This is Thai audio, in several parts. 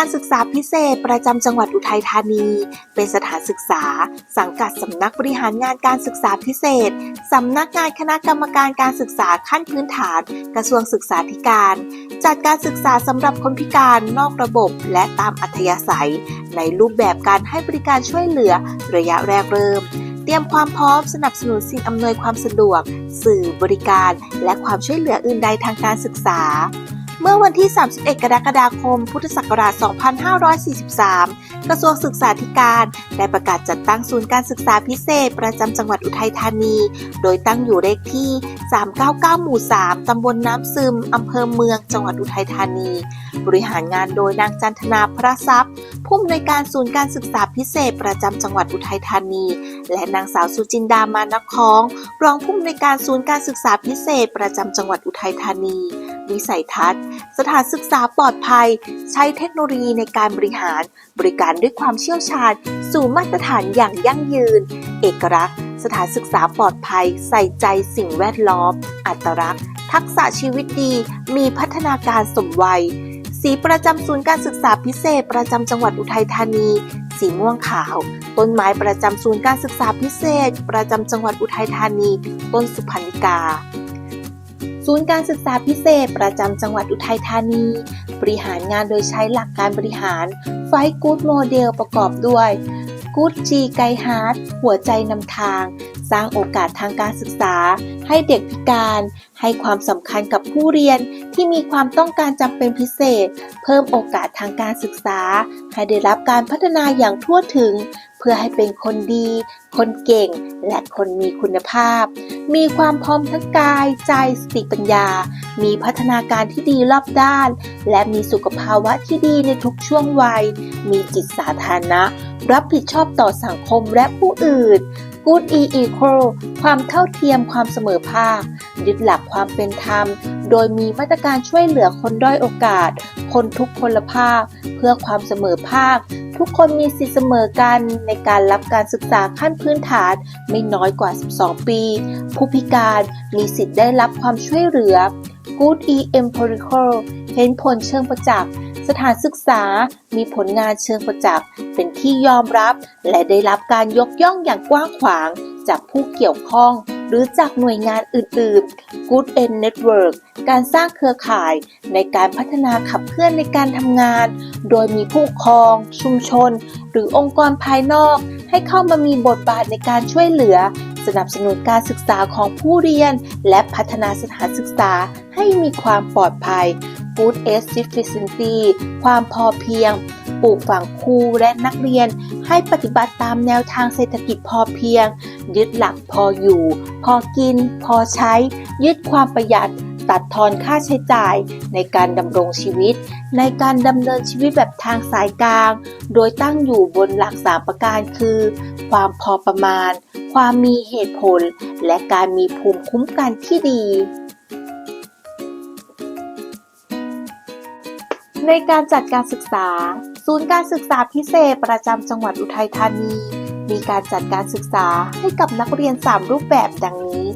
การศึกษาพิเศษประจำจังหวัดอุทัยธานี เป็นสถานศึกษา สังกัดสำนักบริหารงานการศึกษาพิเศษสำนักงานคณะกรรมการการศึกษาขั้นพื้นฐาน กระทรวงศึกษาธิการ จัดการศึกษาสำหรับคนพิการนอกระบบและตามอัธยาศัย ในรูปแบบการให้บริการช่วยเหลือระยะแรกเริ่มเตรียมความพร้อมสนับสนุนสิ่งอำนวยความสะดวก สื่อบริการ และความช่วยเหลืออื่นใดทางการศึกษา เมื่อวันที่ 31 กรกฎาคม พุทธศักราช 2543 กระทรวงศึกษาธิการได้ประกาศจัดตั้งศูนย์การศึกษาพิเศษ ประจำจังหวัดอุทัยธานี โดยตั้งอยู่เลขที่ 399 หมู่ 3 ตำบลน้ำซึม อำเภอเมือง จังหวัดอุทัยธานี บริหารงานโดยนางจันทนาพระทรัพย์ ผู้อำนวยการศูนย์การศึกษาพิเศษ ประจำจังหวัดอุทัยธานี และนางสาวสุจินดามานคอง รองผู้อำนวยการศูนย์การศึกษาพิเศษ ประจำจังหวัดอุทัยธานี วิสัยทัศน์ สถานศึกษาปลอดภัย ใช้เทคโนโลยีในการบริหาร บริการด้วยความเชี่ยวชาญ สู่มาตรฐานอย่างยั่งยืน เอกลักษณ์ สถานศึกษาปลอดภัย ใส่ใจสิ่งแวดล้อม อัตลักษณ์ ทักษะชีวิตดี มีพัฒนาการสมวัย สีประจำศูนย์การศึกษาพิเศษ ประจำจังหวัดอุทัยธานี สีม่วงขาว ต้นไม้ประจำศูนย์การศึกษาพิเศษ ประจำจังหวัดอุทัยธานี ต้นสุพรรณิกา ศูนย์การศึกษาพิเศษประจำจังหวัดอุทัยธานี บริหารงานโดยใช้หลักการบริหารไฟกูดโมเดลประกอบด้วยกูดจีไกฮาร์ดหัวใจนำทาง สร้างโอกาสทางการศึกษา ให้เด็กพิการ ให้ความสำคัญกับผู้เรียนที่มีความต้องการจำเป็นพิเศษ เพิ่มโอกาสทางการศึกษา ให้ได้รับการพัฒนาอย่างทั่วถึง เพื่อให้เป็นคนดี คนเก่ง และคนมีคุณภาพ มีความพร้อมทั้งกาย ใจสติปัญญา มีพัฒนาการที่ดีรอบด้าน และมีสุขภาวะที่ดีในทุกช่วงวัย มีจิตสาธารณะ รับผิดชอบต่อสังคมและผู้อื่น Good E Equal ความเท่าเทียมความเสมอภาค ยึดหลักความเป็นธรรม โดยมีมาตรการช่วยเหลือคนด้อยโอกาส คนทุกพลภาคเพื่อความเสมอภาค ทุกคนมีสิทธิเสมอกันในการรับการศึกษาขั้นพื้นฐานไม่น้อยกว่า 12 ปี ผู้พิการมีสิทธิ์ได้รับความช่วยเหลือ Good E Empirical เห็นผลเชิงประจักษ์ สถานศึกษา มีผลงานเชิงประจักษ์เป็นที่ยอมรับ และได้รับการยกย่องอย่างกว้างขวาง จากผู้เกี่ยวข้อง หรือจากหน่วยงานอื่นๆ Good End Network การสร้างเครือข่ายในการพัฒนาขับเคลื่อนในการทำงาน โดยมีผู้ครอง ชุมชน หรือองค์กรภายนอก ให้เข้ามามีบทบาทในการช่วยเหลือสนับสนุนการศึกษาของผู้เรียน และพัฒนาสถานศึกษาให้มีความปลอดภัย Food Sufficiency ความพอเพียง ปลูกฝังครูและนักเรียน ให้ปฏิบัติตามแนวทางเศรษฐกิจพอเพียง ยึดหลักพออยู่ พอกิน พอใช้ ยึดความประหยัด ตัดทอนค่าใช้จ่าย ในการดำรงชีวิต ในการดำเนินชีวิตแบบทางสายกลาง โดยตั้งอยู่บนหลักสามประการคือ ความพอประมาณ ความมีเหตุผล และการมีภูมิคุ้มกันที่ดี ในการจัดการศึกษา ศูนย์การศึกษาพิเศษประจำจังหวัดอุทัยธานี มีการจัดการศึกษาให้กับนักเรียน 3 รูปแบบดังนี้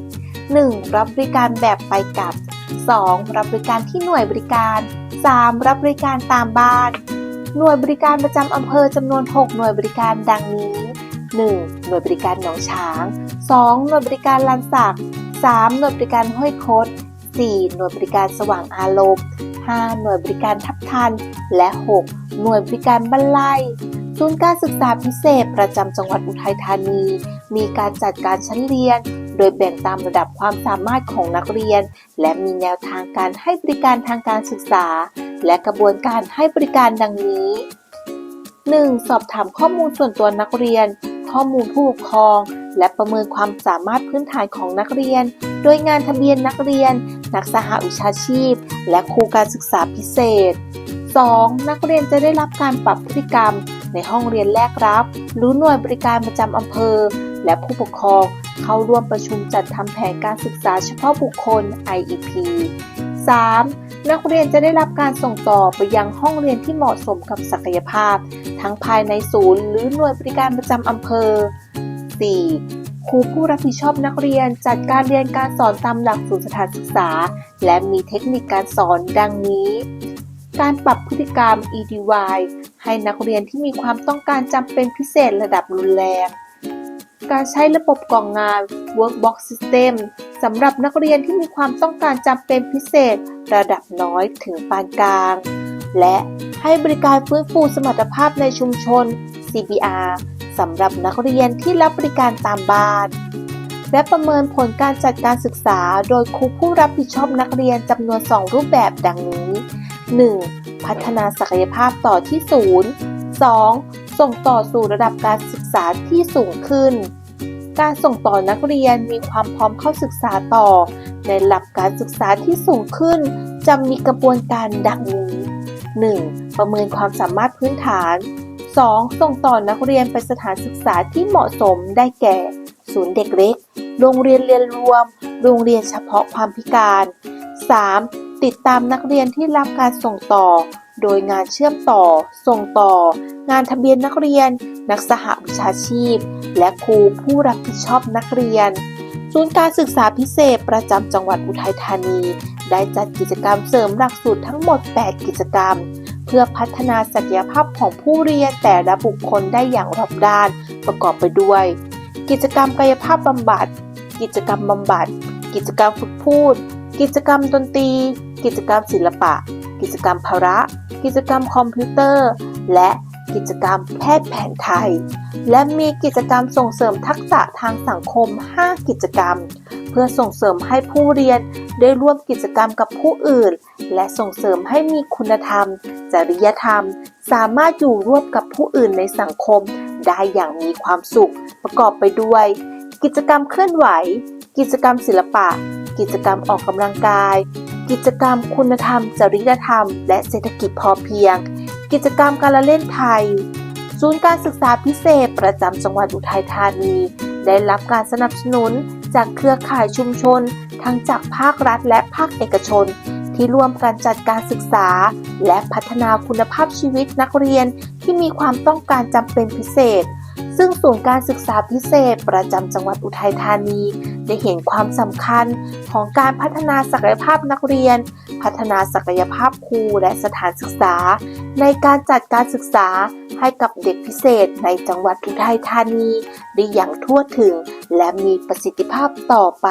1. รับบริการแบบไปกลับ 2. รับบริการที่หน่วยบริการ 3. รับบริการตามบ้าน หน่วยบริการประจำอำเภอจำนวน 6 หน่วยบริการดังนี้ 1. หน่วยบริการหนองช้าง 2. หน่วยบริการลานสัก 3. หน่วยบริการห้วยคด 4. หน่วยบริการสว่างอารมณ์ 5. หน่วยบริการทับทัน และ 6. หน่วยบริการบรรลัยศูนย์การศึกษาพิเศษประจำจังหวัดอุทัยธานี มีการจัดการชั้นเรียน โดยแบ่งตามระดับความสามารถของนักเรียน และมีแนวทางการให้บริการทางการศึกษา และกระบวนการให้บริการดังนี้ 1. สอบถามข้อมูลส่วนตัวนักเรียน ข้อมูลผู้ปกครอง และประเมินความสามารถพื้นฐานของนักเรียน โดยงานทะเบียนนักเรียน นักสหวิชาชีพ และครูการศึกษาพิเศษ 2. นักเรียนจะได้รับการปรับพฤติกรรม ในห้องเรียนแรกรับหรือหน่วยบริการประจำอำเภอ และผู้ปกครอง เข้าร่วมประชุมจัดทำแผนการศึกษาเฉพาะบุคคล IEP 3. นักเรียนจะได้รับการส่งต่อไปยังห้องเรียนที่เหมาะสมกับศักยภาพ ทั้งภายในศูนย์ หรือหน่วยบริการประจำอำเภอ 4. ครูผู้รับผิดชอบนักเรียนจัดการเรียนการสอนตามหลักสูตรสถานศึกษา และมีเทคนิคการสอนดังนี้ การปรับพฤติกรรม EDY ให้นักเรียนที่มีความต้องการจำเป็นพิเศษระดับรุนแรง การใช้ระบบกล่องงาน Workbox System สำหรับนักเรียนที่มีความต้องการจำเป็นพิเศษระดับน้อยถึงปานกลาง และให้บริการฟื้นฟูสมรรถภาพในชุมชน CBR สำหรับนักเรียนที่รับบริการตามบ้าน และประเมินผลการจัดการศึกษา โดยครูผู้รับผิดชอบนักเรียนจำนวน 2 รูปแบบดังนี้ 1. พัฒนาศักยภาพต่อที่ศูนย์ 2. ส่งต่อสู่ระดับการศึกษาที่สูงขึ้น การส่งต่อนักเรียนมีความพร้อมเข้าศึกษาต่อ ในระดับการศึกษาที่สูงขึ้น จะมีกระบวนการดังนี้ 1. ประเมินความสามารถพื้นฐาน 2. ส่งต่อนักเรียนไปสถานศึกษาที่เหมาะสมได้แก่ ศูนย์เด็กเล็ก โรงเรียนเรียนรวม โรงเรียนเฉพาะความพิการ 3. ติดตามนักเรียนที่รับการส่งต่อ โดยงานเชื่อมต่อ ส่งต่อ งานทะเบียนนักเรียน นักสหวิชาชีพ และครูผู้รับผิดชอบนักเรียน ศูนย์การศึกษาพิเศษประจำจังหวัดอุทัยธานี ได้จัดกิจกรรมเสริมหลักสูตรทั้งหมด 8 กิจกรรม เพื่อพัฒนาศักยภาพของผู้เรียนแต่ละบุคคลได้อย่างรอบด้านประกอบไปด้วย กิจกรรมกายภาพบำบัด กิจกรรมบำบัด กิจกรรมฝึกพูด กิจกรรมดนตรี กิจกรรมศิลปะ กิจกรรมพระ กิจกรรมคอมพิวเตอร์ และกิจกรรมแพทย์แผนไทย และมีกิจกรรมส่งเสริมทักษะทางสังคม 5 กิจกรรม เพื่อส่งเสริมให้ผู้เรียน ได้ร่วมกิจกรรมกับผู้อื่น และส่งเสริมให้มีคุณธรรม จริยธรรม สามารถอยู่ร่วมกับผู้อื่นในสังคม ได้อย่างมีความสุข ประกอบไปด้วย กิจกรรมเคลื่อนไหว กิจกรรมศิลปะ กิจกรรมออกกำลังกาย กิจกรรมคุณธรรม จริยธรรม และเศรษฐกิจพอเพียง กิจกรรมการละเล่นไทย ศูนย์การศึกษาพิเศษประจำจังหวัดอุทัยธานี ได้รับการสนับสนุนจากเครือข่ายชุมชน ทั้งจากภาครัฐและภาคเอกชน ที่ร่วมกันจัดการศึกษา และพัฒนาคุณภาพชีวิตนักเรียนที่มีความต้องการจำเป็นพิเศษ ซึ่งศูนย์การศึกษาพิเศษ ประจำจังหวัดอุทัยธานี ได้เห็นความสำคัญของการพัฒนาศักยภาพนักเรียน พัฒนาศักยภาพครูและสถานศึกษา ในการจัดการศึกษา ให้กับเด็กพิเศษในจังหวัดอุทัยธานีได้อย่างทั่วถึง และมีประสิทธิภาพต่อไป